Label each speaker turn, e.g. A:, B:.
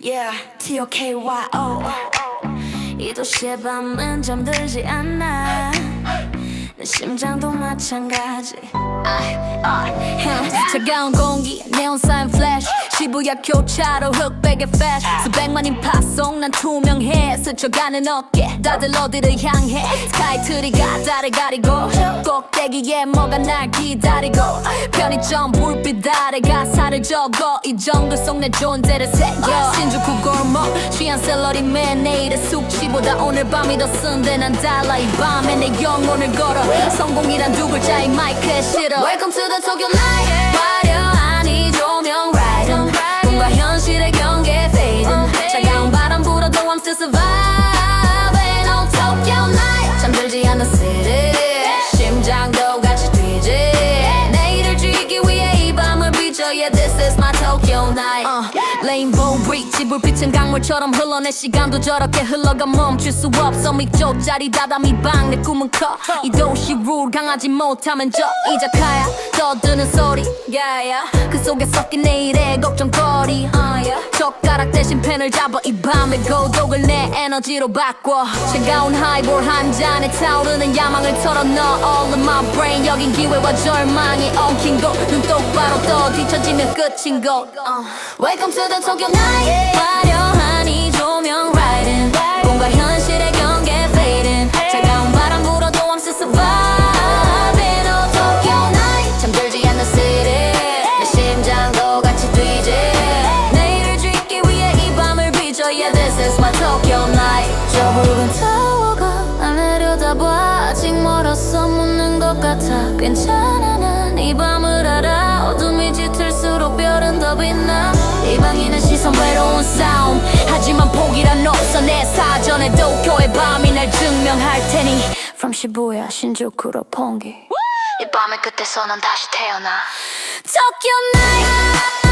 A: Yeah, T-O-K-Y-O 이 도시의 밤은 잠들지 않아. 내 심장도 마찬가지.
B: 차가운 공기 네온 사인 플래시 시부야 교차로 흑백의 패시 수백만 인파송 난 투명해. 스쳐가는 어깨. 다들 어디를 향해? 스카이트리가 달을 가리고 꼭대기에 뭐가 날 기다리고 편의점 불빛 아래 가사를 적어. 이 정글 속 내 존재를 새겨. 신주쿠 골목 취한 샐러리맨 내일의 숙취보다 오늘 밤이 더 쓴데 난 달라 이 밤에 내 영혼을 걸어. 성공이란 두 글자의 마이크에 실어. Welcome to the Tokyo Night this is my Tokyo Night. Uh, Rainbow Bridge 불빛은 강물처럼 흘러내 시간도 저렇게 흘러가 멈출 수 없어. 밑조짜리 다다미 방내 꿈은 커이 도시 룰 강하지 못하면 저 이자카야. 떠드는 소리 yeah, yeah. 그 속에 섞인 내일의 걱정거리 uh, yeah. 젓가락 대신 펜을 잡아 이 밤의 고독을 내 에너지로 바꿔. 차가운 하이볼 한 잔에 타오르는 야망을 털어넣어. All of my brain 여긴 기회와 절망이 엉킨 곳눈 똑바로 떠 뒤처지면 끝인 곳 uh. Welcome to the Tokyo Night 화려한 이 조명 riding 꿈과 현실의 경계 fading 차가운 바람 불어도 I'm still surviving Oh Tokyo Night 잠들지 않는 city 내 심장도 같이 뛰지 내일을 죽기 위해 이 밤을 비춰 Yeah this is my Tokyo Night 저 붉은 타워가 날 내려다봐 아직 멀었어 묻는 것 같아 괜찮아 전에 도쿄의 밤이 날 증명할 테니. From Shibuya 신주쿠로 폰기 이 밤의 끝에서 넌 다시 태어나. Tokyo Night